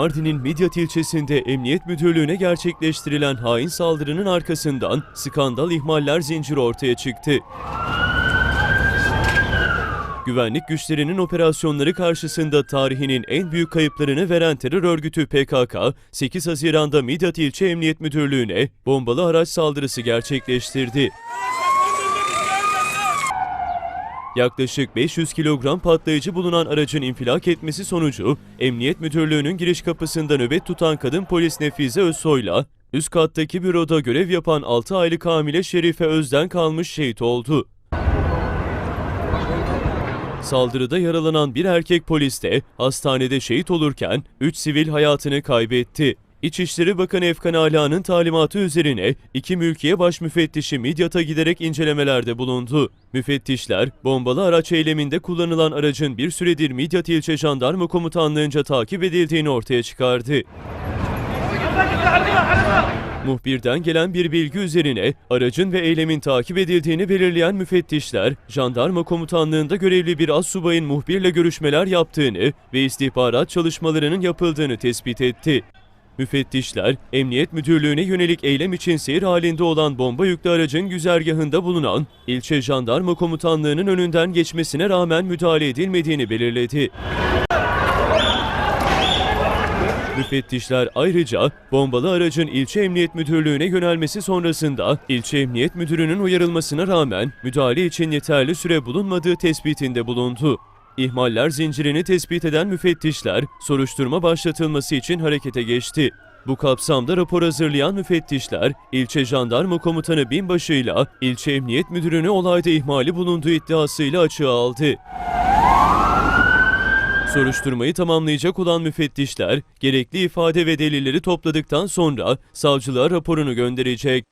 Mardin'in Midyat ilçesinde Emniyet Müdürlüğü'ne gerçekleştirilen hain saldırının arkasından skandal ihmaller zinciri ortaya çıktı. Güvenlik güçlerinin operasyonları karşısında tarihinin en büyük kayıplarını veren terör örgütü PKK, 8 Haziran'da Midyat İlçe Emniyet Müdürlüğü'ne bombalı araç saldırısı gerçekleştirdi. Yaklaşık 500 kilogram patlayıcı bulunan aracın infilak etmesi sonucu Emniyet Müdürlüğü'nün giriş kapısında nöbet tutan kadın polis Nefize Özsoy'la üst kattaki büroda görev yapan 6 aylık hamile Şerife Özden kalmış şehit oldu. Saldırıda yaralanan bir erkek polis de hastanede şehit olurken 3 sivil hayatını kaybetti. İçişleri Bakanı Efkan Ala'nın talimatı üzerine iki mülkiye baş müfettişi Midyat'a giderek incelemelerde bulundu. Müfettişler, bombalı araç eyleminde kullanılan aracın bir süredir Midyat İlçe Jandarma Komutanlığı'nca takip edildiğini ortaya çıkardı. Muhbirden gelen bir bilgi üzerine aracın ve eylemin takip edildiğini belirleyen müfettişler, jandarma komutanlığında görevli bir az subayın muhbirle görüşmeler yaptığını ve istihbarat çalışmalarının yapıldığını tespit etti. Müfettişler, Emniyet Müdürlüğü'ne yönelik eylem için seyir halinde olan bomba yüklü aracın güzergahında bulunan ilçe jandarma komutanlığının önünden geçmesine rağmen müdahale edilmediğini belirledi. Müfettişler ayrıca bombalı aracın ilçe emniyet müdürlüğüne yönelmesi sonrasında ilçe emniyet müdürünün uyarılmasına rağmen müdahale için yeterli süre bulunmadığı tespitinde bulundu. İhmaller zincirini tespit eden müfettişler soruşturma başlatılması için harekete geçti. Bu kapsamda rapor hazırlayan müfettişler, ilçe jandarma komutanı binbaşıyla ilçe emniyet müdürünü olayda ihmali bulunduğu iddiasıyla açığa aldı. Soruşturmayı tamamlayacak olan müfettişler, gerekli ifade ve delilleri topladıktan sonra savcılığa raporunu gönderecek.